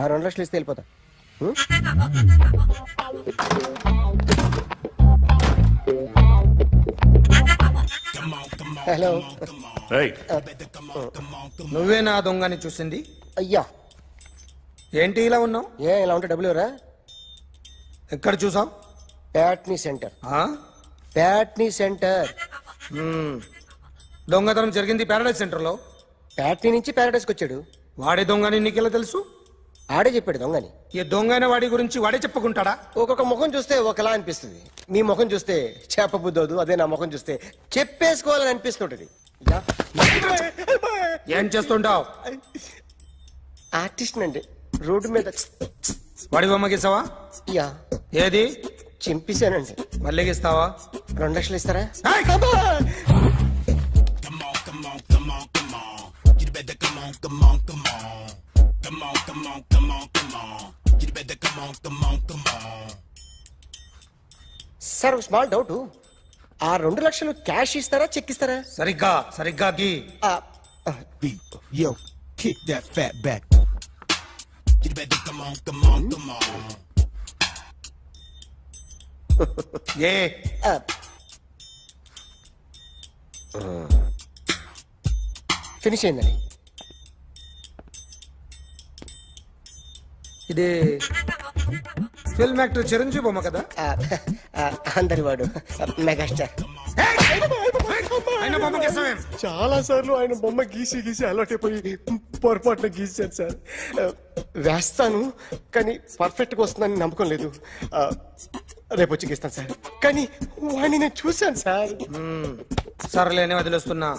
ఆ రెండు లక్షలు ఇస్తే వెళ్ళిపోతా? హలో. నువ్వే నా దొంగని చూసింది? అయ్యా. ఏంటి ఇలా ఉన్నావు? ఏ ఇలా ఉంటే డబ్బులు ఎవరా? ఎక్కడ చూసావు? ప్యాట్నీ సెంటర్. ప్యాట్నీ సెంటర్. దొంగతనం జరిగింది ప్యారడైజ్ సెంటర్లో ప్యాట్నీ నుంచి ప్యారడైస్కి వచ్చాడు. వాడే దొంగని నీకెలా తెలుసు? ఆడే చెప్పాడు దొంగని. ఈ దొంగైన వాడి గురించి వాడే చెప్పుకుంటాడా? ఒక్కొక్క ముఖం చూస్తే ఒకలా అనిపిస్తుంది. మీ ముఖం చూస్తే చేపబుద్దోదు అదే నా ముఖం చూస్తే చెప్పేసుకోవాలని అనిపిస్తుంటది. యా. ఏం చేస్తుంటావు? ఆర్టిస్ట్ అండి రోడ్డు మీద వాడి బొమ్మ గీసావా? యా. ఏది? చింపేశానండి. మళ్ళీ గీస్తావా? రెండు లక్షలు ఇస్తారా? ఏయ్! సార్ ఒక స్మాల్ డౌట్ ఆ రెండు లక్షలు క్యాష్ ఇస్తారా చెక్ ఇస్తారా సరిగ్గా సరిగ్గా గీ ఆ, ఆ, beat. Yo, kick that fat back. You better come on, come on, come on. ఏ. ఫినిష్ అయిందండి ఇది ఫిల్మ్ యాక్టర్ చిరంజీవి బొమ్మ కదా? అందరి వాడు మెగాస్టార్. ఏయ్! ఆయన బొమ్మ గీసావేం. చాలా సార్లు ఆయన బొమ్మ గీసి గీసి అలవాటైపోయి పొరపాటున గీసాను సార్. వేస్తాను కానీ పర్ఫెక్ట్గా వస్తుందని నమ్మకం లేదు. రేపు వచ్చి గీస్తాను సార్. కానీ వాడిని నేను చూశాను సార్. సర్లేని వదిలేస్తున్నా.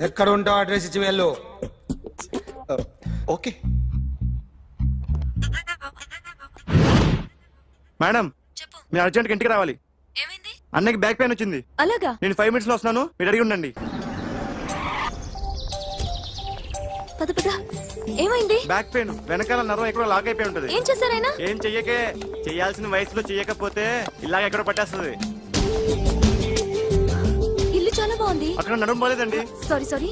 ఎక్కడ ఉంటావు అడ్రస్ ఇచ్చి వెళ్ళు. ఓకే. మేడం మీరు అర్జెంట్గా ఇంటికి రావాలి. ఏమైంది? అన్నకి బ్యాక్ పెయిన్ వచ్చింది. అలాగా? నేను ఫైవ్ మినిట్స్లో వస్తున్నాను మీరు అడిగి ఉండండి. పద పద. ఏమైంది? బ్యాక్ పెయిన్ వెనకాల నరం ఎక్కడో లాక్ అయిపోయి ఉంటది. ఏం చేశారైనా ఏం చెయ్యకే? చేయాల్సిన వయసులో చెయ్యకపోతే ఇలాగ ఎక్కడ పట్టేస్తుంది. ఇల్లు చాలా బాగుంది. అక్కడ నడుము పోలేదండి sorry sorry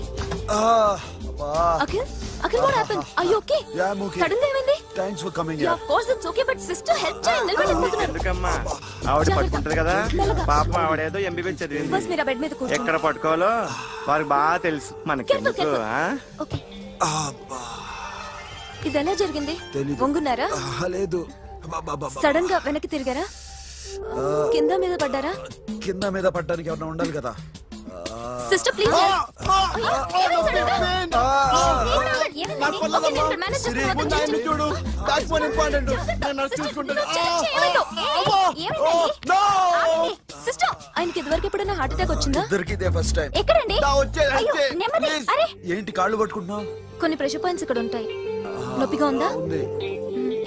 Ah, Akhil? Akhil what happen I okay Yeah, I'm okay. సడన్గా ఏమైంది thanks for coming yeah of course it's okay but sister help చేయండి నిలబడి ఎందుకమ్మా? ఆవిడ పట్టుకుంటది కదా? మెల్లగా. పాపం ఆవిడేదో ఎంబీబీ చదివింది బస్ మీరు ఆ బెడ్ మీద కూర్చోండి ఎక్కడ పట్టుకోవాలో వారికి బాగా తెలుసు. మనకి Careful, careful. ఓకే ఇది ఎలా జరిగింది? తెలీదు. వంగున్నారా? లేదు. సడన్గా వెనక్కి తిరిగారా? కింద మీద పడ్డారా? కింద మీద పడ్డానికి ఎవరైనా ఉండాలి కదా. సిస్టర్ ప్లీజ్ చూడు. సిస్టర్ ఆయనకి ఇదివరకు ఎప్పుడైనా హార్ట్ అటాక్ వచ్చిందా? దొరికితే ఫస్ట్ టైం ఎక్కడండి. ఏంటి కాళ్ళు పట్టుకుంటున్నావు? కొన్ని ప్రెషర్ పాయింట్స్ ఇక్కడ ఉంటాయి. నొప్పిగా ఉందా?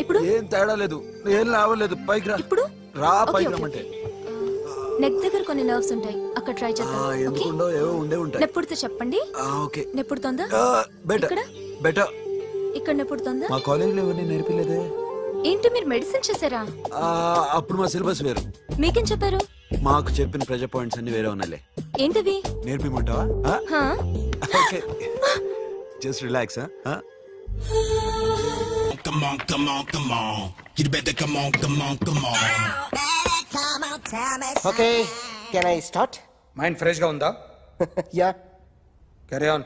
ఇప్పుడు? ఏం తేడా లేదు. ఏం లావలేదు పైకి రా. ఇప్పుడు? రా పైకి రమ్మంటే. నెక్ దగ్గర కొన్ని నర్వ్స్ ఉంటాయి. అక్కడ ట్రై చేద్దాం. ఓకే? ఎందుకుండో ఏవో ఉండే ఉంటాయి. నెప్పుడుతో చెప్పండి. ఓకే. నెప్పుడుతోందా? బెటర్ ఇక్కడ? బెటర్. ఇక్కడ నెప్పుడుతోందా మా కాలేజీలో ఎవరిని నేర్పిలేదే? ఏంటి మీరు మెడిసిన్ చేశారా? ఆ, అప్పుడు మా సిలబస్ వేరు. మీకేం చెప్పారు? మాకు చెప్పిన ప్రెజర్ పాయింట్స్ అన్ని వేరే ఉన్నాయిలే. ఏంటివి? నేర్పిమంటావా? హా? Okay. Just relax Come on, come on, come on. You better come on, come on, come on. Okay can I start mind ఫ్రెష్గా ఉందా yeah carry on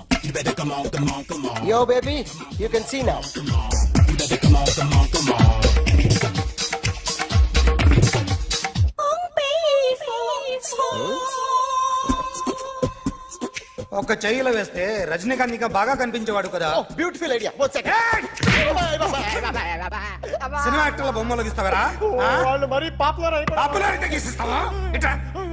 You better come on, come on, come on. Yo baby you can see now You better come on, come on, come on. ఒక చెయ్యిలో వేస్తే రజనీకాంత్ ఇంకా బాగా కనిపించేవాడు కదా. Beautiful idea one సినిమా యాక్టర్ల బొమ్మలు గీస్తావరా? వాళ్ళు మరీ popular popularity గీసిస్తావా?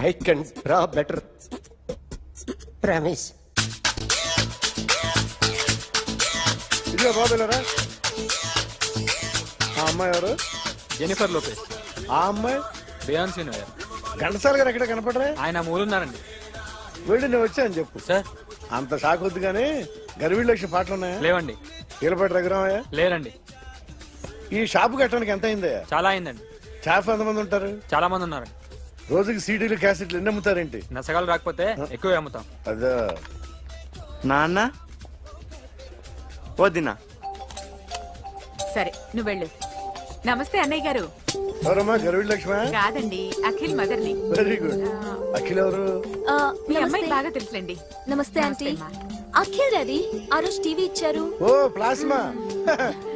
I can draw better promise ఇదిగో బాబులరా. ఆ అమ్మాయి ఎవరు? Jennifer Lopez. ఆ అమ్మాయి? బియాన్సీ నోయర్ ఘంటసాల గారు ఎక్కడ కనపడరా? ఆయన మూలున్నారండి వెళ్ళి నేను వచ్చాను చెప్పు. సార్. అంత షాక్ వద్దు కానీ గర్వీళ్ళు లక్ష పాటలు ఉన్నాయా? లేవండి. కీలపాటి రఘురామయ్య? లేరండి. ఈ షాపు కట్టడానికి ఎంత అయిందయ్యా చాలా అయిందండి. షాప్ ఎంతమంది ఉంటారు. చాలా మంది ఉన్నారండి రోజుకి సీడీలు క్యాసెట్లు ఎన్ని అమ్ముతారేంటి? నసగాలు రాకపోతే ఎక్కువ అమ్ముతాం. అదే. నాన్న? వద్దినా సరే నువ్వు వెళ్ళు. నమస్తే అన్నయ్య గారు. ఎవరమ్మా? గర్వీళ్ళ లక్ష్మ? కాదండి అఖిల్ మదర్ని. Very good. అఖిల్ ఎవరు? ఆ, మీ అమ్మాయి నమస్తే. బాగా తెలుసులేండి. నమస్తే ఆంటీ. అమ్మా. అఖిల్ డాడీ ఆ రోజు టీవీ ఇచ్చారు. ఓ ప్లాస్మా.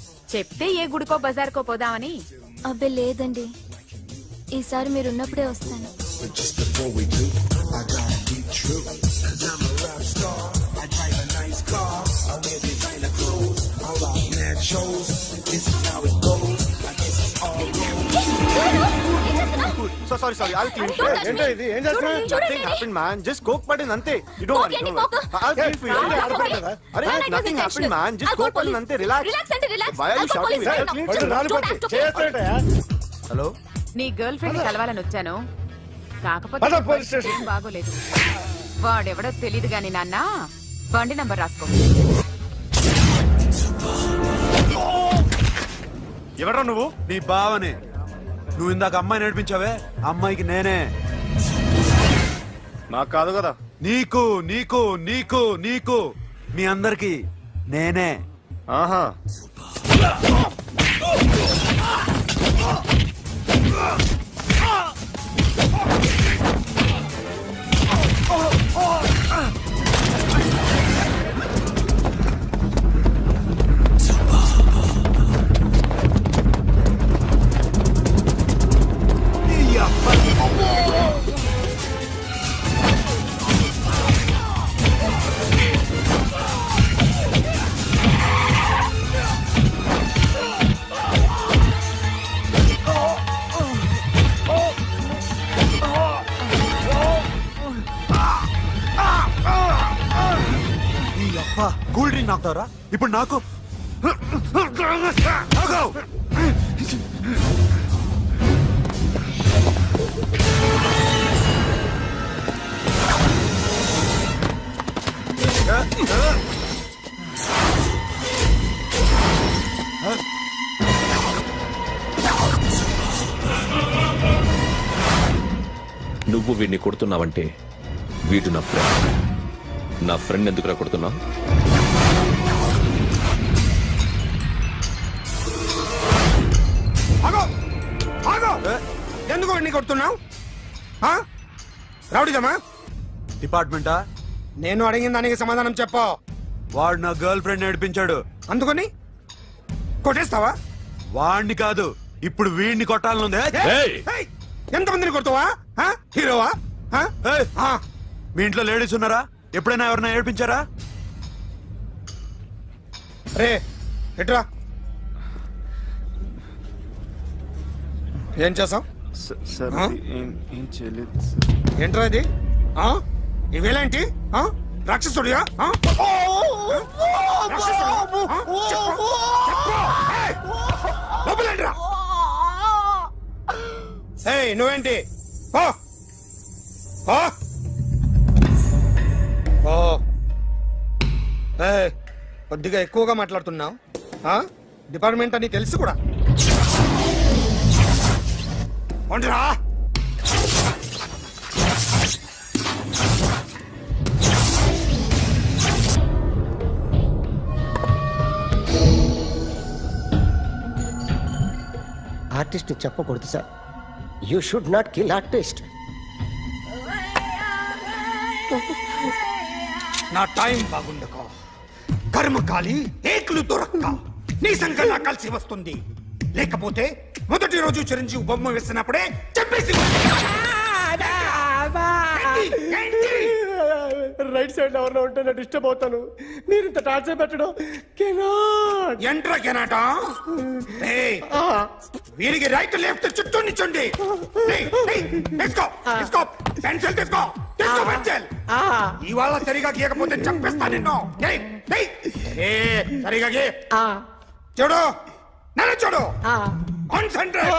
చెప్తే ఏ గుడికో బజార్కో పోదామని? అబ్బే లేదండి. ఈసారి మీరు ఉన్నప్పుడే వస్తాను. shows sorry sorry I'll clean Don't touch ఏంటో me. ఇది ఏం చేస్తున్నా. Nothing happen man just coke పడింది అంతే you don't coke? I'll clean for you? అరే nothing happen. Man just coke పడింది. అంతే రిలాక్స్ Relax అంటే I'll now. clean పళ్ళు చేయండి. రాలిపోతే Don't act చేస్తాడయా హలో నీ గర్ల్ ఫ్రెండ్ కలవాలని వచ్చాను. కాకపోతే స్టేషన్. ఏం బాగోలేదు. వాడెవడో తెలియదు గాని నాన్న బండి నంబర్ రాసుకో. ఎవడ్రా నువ్వు? నీ బావని. నువ్వు ఇందాక అమ్మాయి నడిపించావే అమ్మాయికి నేనే. నాకు కాదు కదా. నీకు నీకు నీకు నీకు. మీ అందరికి నేనే. ఆహా. నీ నాకుతారా ఇప్పుడు నాకు! నువ్వు వీడిని కొడుతున్నావంటే వీడు నా ఫ్రెండ్ నా ఫ్రెండ్ ఎందుకురా కొడుతున్నావు ఎందుకు కొడుతున్నావు? ఆ? రౌడీదమ్మా డిపార్ట్మెంటా? నేను అడిగిన దానికి సమాధానం చెప్పు. వాడు నా గర్ల్ ఫ్రెండ్ నడిపించాడు. అందుకని? కొట్టేస్తావా? వాడిని కాదు ఇప్పుడు వీడిని కొట్టాలనుంది. ఏయ్! ఏయ్! ఎంతమందిని కొడతావా? హీరోవా. మీ ఇంట్లో లేడీస్ ఉన్నారా? ఎప్పుడైనా ఎవరైనా ఏడిపించారా? రే ఎట్రా? ఏం చేసాం సార్ ఏం చేయలేదు ఏంట్రా ఇది? ఇవేలాంటి రాక్షసుడియా? నువ్వేంటి? కొద్దిగా ఎక్కువగా మాట్లాడుతున్నావు. డిపార్ట్మెంట్ అని తెలుసు కూడా. ఉండరా ఆర్టిస్ట్ చెప్పకూడదు sir. You should not kill artist నా టైం బాగుండక. కర్మకాలి ఏకులు దొరక్క. నీ సంకల్లా కలిసి వస్తుంది. లేకపోతే మొదటి రోజు చిరంజీవి బొమ్మ వేసినప్పుడే చెప్పేసి? రైట్ సైడ్ ఎవరిలో ఉంటే నేను డిస్టర్బ్ అవుతాను. మీరు ఇంత టార్చర్ పెట్టడం కెనాట్. ఎంట్రా కెనాట? వీరికి రైట్ లెఫ్ట్ చుట్టూ నిచ్చండి పెన్సిల్ తీసుకో తీసుకో పెన్సిల్. ఇవాళ సరిగా గీయకపోతే చంపేస్తా నిన్ను. సరిగా గీ. చూడు నన్ను చూడు కాన్సంట్రేట్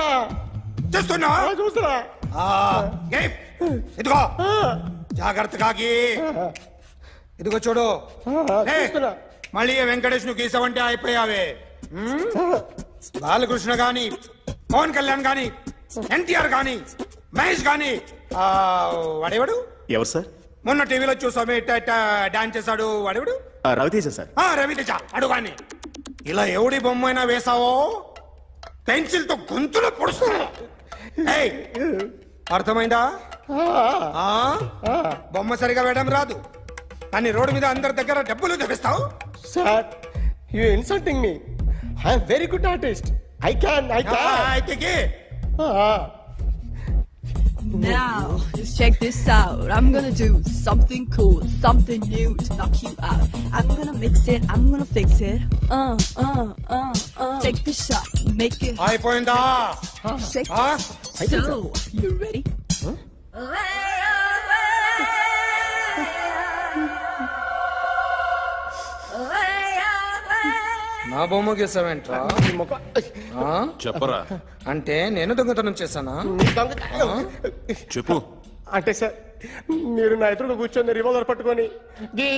చూస్తున్నా? చూస్తున్నా. ఇదిగో. జాగ్రత్తగా ఇదిగో చూడు. మళ్ళీ వెంకటేష్ను గీసావంటే అయిపోయావే? బాలకృష్ణ గాని పవన్ కళ్యాణ్ గాని ఎన్టీఆర్ గాని మహేష్ గాని ఆ, వాడేవాడు? ఎవరు సార్? మొన్న టీవీలో చూసామే డాన్స్ చేశాడు వాడేవాడు? రవితేజ సార్. ఆ, రవితేజ. అడుగాని ఇలా ఎవడి బొమ్మ అయినా వేసావో పెన్సిల్తో గొంతులో పొడుస్తా ఏయ్, అర్థమైందా? ఆ? బొమ్మ సరిగా వేయడం రాదు. కానీ రోడ్డు మీద అందరి దగ్గర డబ్బులు తెప్పిస్తావు? Sir you insulting me. I'm very good artist. I can I can. అయితే. Now, just check this out. I'm gonna do something cool, something new to knock you out. I'm gonna mix it, I'm gonna fix it. Uh, uh, uh, uh. Take the shot, make it అయిపోయిందా shake. ఆ? So, you ready? నా బొమ్మ గీసావేంట్రా? ఆ? చెప్పరా? అంటే నేను దొంగతనం చేశానా? చెప్పు. అంటే సార్ మీరు నా ఎదురుగా కూర్చొని రివాల్వర్ పట్టుకొని గీ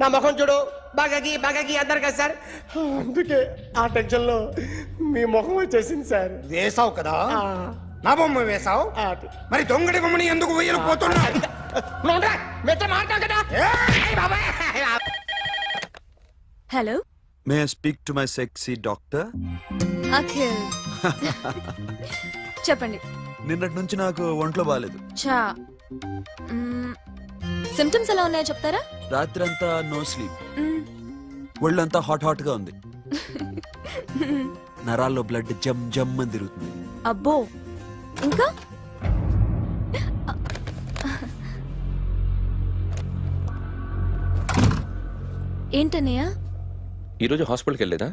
నా ముఖం చూడు. బాగా గీ బాగా గీ అన్నారు కదా సార్. అందుకే ఆ టెన్షన్లో మీ ముఖం వచ్చేసింది సార్. వేసావు కదా? నా బొమ్మ వేసావు? మరి దొంగడి బొమ్మని ఎందుకు వేయలు పోతున్నా నువ్వు ఉండరా? మీతో మాట్లాడు కదా? Hello? May speak to my sexy doctor Akhil. చెప్పండి. నిన్నటి నుంచి నాకు ఒంట్లో బాగాలేదు చా సిమ్టమ్స్ ఎలా ఉన్నాయో చెప్తారా? రాత్రంతా నో స్లీప్. ఒళ్ళంతా హాట్ హాట్గా ఉంది. నరాల్లో బ్లడ్ జమ్ జమ్ అని తిరుగుతుంది. అబ్బో. ఇంకా? ఏంటన్నయ్య? ఈరోజు హాస్పిటల్కి వెళ్ళేదా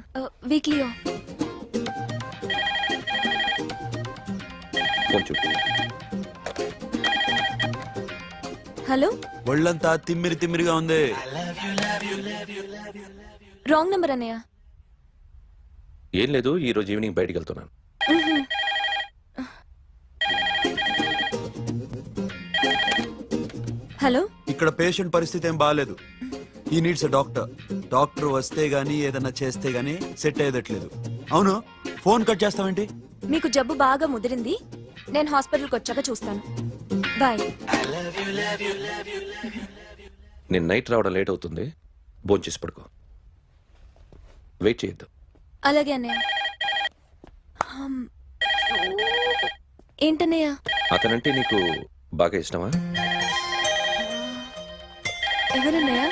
వీక్లీ ఫోన్ చూడు. హలో? ఒళ్ళంతా తిమ్మిరి తిమ్మిరిగా ఉంది. రాంగ్ నెంబర్ అన్నయ్య. ఏం లేదు ఈ రోజు ఈవినింగ్ బయటికి వెళ్తున్నాను. హలో? ఇక్కడ పేషెంట్ పరిస్థితి ఏం బాగాలేదు ఈ నీడ్స్ డాక్టర్ డాక్టర్ వస్తే గానీ ఏదన్నా చేస్తే గానీ సెట్ అయ్యేదట్లేదు. అవును? ఫోన్ కట్ చేస్తావేంటి? మీకు జబ్బు బాగా ముదిరింది. నేను హాస్పిటల్కి వచ్చాక చూస్తాను. బాయ్ నేను నైట్ రావడం లేట్ అవుతుంది. భోంచేసి పడుకో. వెయిట్ చేయొద్దు. అలాగే అన్నయ్య. హమ్. ఏంటన్నయ్య? అతనంటే నీకు బాగా ఇష్టమా? ఎవరన్నయ్య?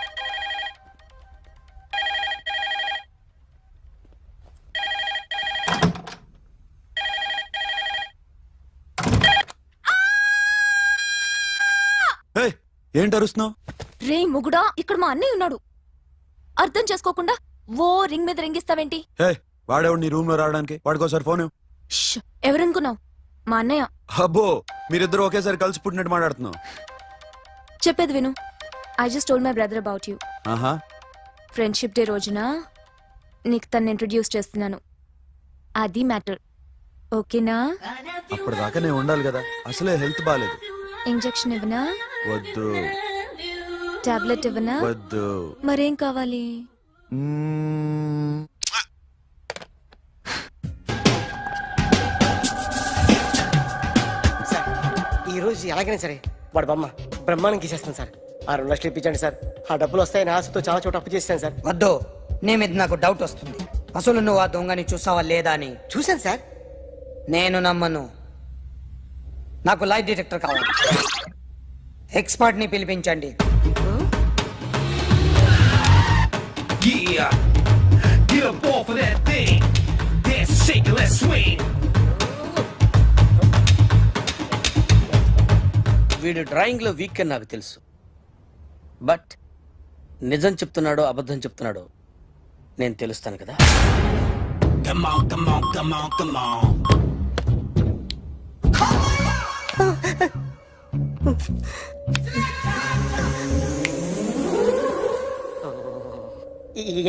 ఏంటి అరుస్తున్నావు? రే ముగుడా ఇక్కడ మా అన్నయ్య ఉన్నాడు. అర్థం చేసుకోకుండా ఓ రింగ్ మీద రింగిస్తావేంటి? హే వాడేవాడు నీ రూమ్లో రావడానికి? వాడికోసారి ఫోన్ ఇవ్వు. ష్, ఎవరనుకున్నావు? మా అన్నయ్య. అబ్బో మీరిద్దరు ఒకేసారి కలిసి పుట్టినట్టు మాట్లాడుతున్నావు. చెప్పేది విను. I just told my brother about you ఆహా. ఫ్రెండ్షిప్ డే రోజున నీకు తను ఇంట్రడ్యూస్ చేస్తున్నాను. అది మ్యాటర్ ఓకేనా అప్పటిదాకా నేను ఉండాలి కదా. అసలే హెల్త్ బాగాలేదు ఇంజెక్షన్ ఇవ్వనా? వద్దు. టాబ్లెట్ ఇవ్వనా? వద్దు. మరేం కావాలి. సార్ ఈ రోజు ఎలాగైనా సరే వాడు బొమ్మ బ్రహ్మాండం గీసేస్తాను సార్. ఆ రెండు లక్షలు ఇప్పించండి సార్. ఆ డబ్బులు వస్తాయని ఆశతో చాలా చోట అప్పు చేస్తాను సార్. వద్దు. నీ మీద నాకు డౌట్ వస్తుంది. అసలు నువ్వు ఆ దొంగని చూసావా లేదా అని? చూశాను సార్. నేను నమ్మను. నాకు లైట్ డిటెక్టర్ కావాలి. ఎక్స్పర్ట్ని పిలిపించండి. వీడు డ్రాయింగ్లో వీక్ అని నాకు తెలుసు. బట్ నిజం చెప్తున్నాడో అబద్ధం చెప్తున్నాడో నేను తెలుస్తాను కదా.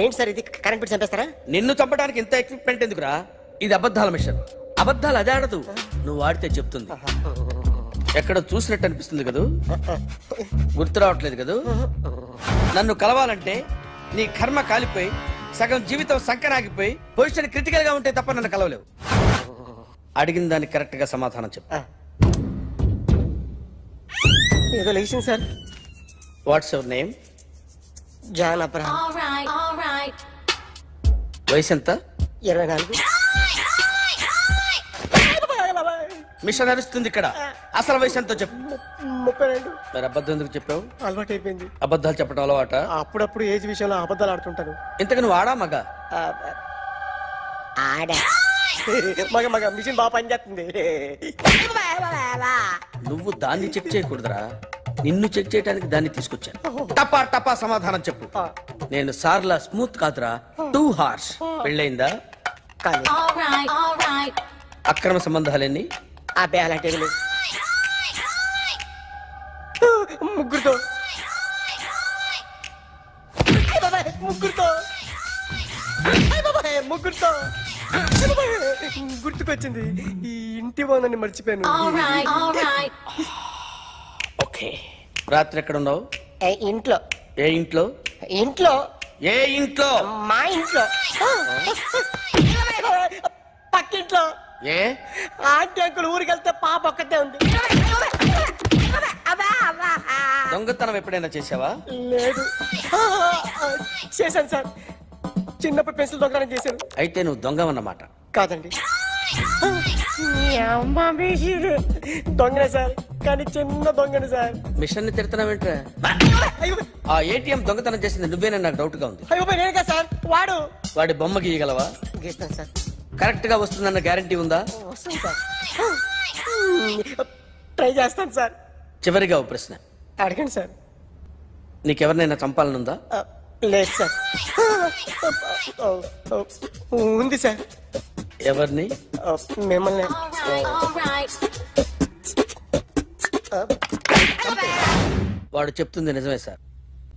ఏంటి సార్ ఇది? కరెంట్ బిల్ చంపేస్తారా? నిన్ను చంపడానికి ఇంత ఎక్విప్మెంట్ ఎందుకురా? ఇది అబద్ధాల మిషన్. అబద్ధాలు అదే ఆడదు. నువ్వు వాడితే చెప్తుంది. ఎక్కడ చూసినట్టు అనిపిస్తుంది కదూ? గుర్తు రావట్లేదు కదూ? నన్ను కలవాలంటే నీ కర్మ కాలిపోయి సగం జీవితం సంకరాగిపోయి పొజిషన్ క్రిటికల్గా ఉంటే తప్ప నన్ను కలవలేవు. అడిగిన దానికి కరెక్ట్గా సమాధానం చెప్పు. ఏదో లేచింది sir? What's your name John Abraham. వయసు ఎంత? ఇరవై నాలుగు. మిషన్ నడుస్తుంది ఇక్కడ. అసలు వయసు ఎంతో చెప్పు. ముప్పై రెండు. మరి అబద్ధం ఎందుకు చెప్పావు? అలవాటు అయిపోయింది. అబద్ధాలు చెప్పడం అలవాట? అప్పుడప్పుడు ఏజ్ విషయంలో అబద్ధాలు ఆడుతుంటాను. ఇంతకు నువ్వు ఆడా మగ? ఆ, ఆడా మగ మగ మిషన్ బాగా పనిచేస్తుంది. నువ్వు దాన్ని చెక్ చేయకూడదురా. నిన్ను చెక్ చేయడానికి దాన్ని తీసుకొచ్చాను. టపా టపా సమాధానం చెప్పు. నేను సార్లా స్మూత్ కాదురా. Too harsh. పెళ్ళయిందా? కానీ అక్రమ సంబంధాలన్నీ? అబ్బే అలాంటి. ముగ్గురుతో. ముగ్గురుతో. ముగ్గురుతో. గుర్తుకొచ్చింది. ఈ ఇంటి బాగుందని మర్చిపోయాను. ఓకే. రాత్రి ఎక్కడ ఉన్నావు ఏ, ఇంట్లో. ఏ ఇంట్లో? ఇంట్లో. ఏ ఇంట్లో? మా ఇంట్లో. పక్కింట్లో. ఏ? ఆంటీ అంకుల్ ఊరికి వెళ్తే పాప ఒక్కతే ఉంది. దొంగతనం ఎప్పుడైనా చేసావా లేదు. చేశాను సార్. చిన్నప్పుడు పెన్సిల్ దొంగతనం చేశాను అయితే నువ్వు దొంగవన్నమాట. కాదండి. దొంగనే సార్ కానీ చిన్న దొంగని సార్. మిషన్ని తిడుతున్నావేంట్రా? అయ్యో. ఆ ఏటీఎం దొంగతనం చేసింది నువ్వేనని నాకు డౌట్గా ఉంది. అయ్యో నేనే కదా సార్ వాడు. వాడి బొమ్మ గీయగలవా? గీస్తాను సార్. కరెక్ట్గా వస్తుందన్న గ్యారంటీ ఉందా? వస్తాను సార్. ట్రై చేస్తాను సార్. చివరిగా ఓ ప్రశ్న. అడగండి సార్. నీకెవరినైనా చంపాలనుందా? లేదు సార్. ఉంది సార్. ఎవరిని? మిమ్మల్ని. వాడు చెప్తుంది నిజమే సార్.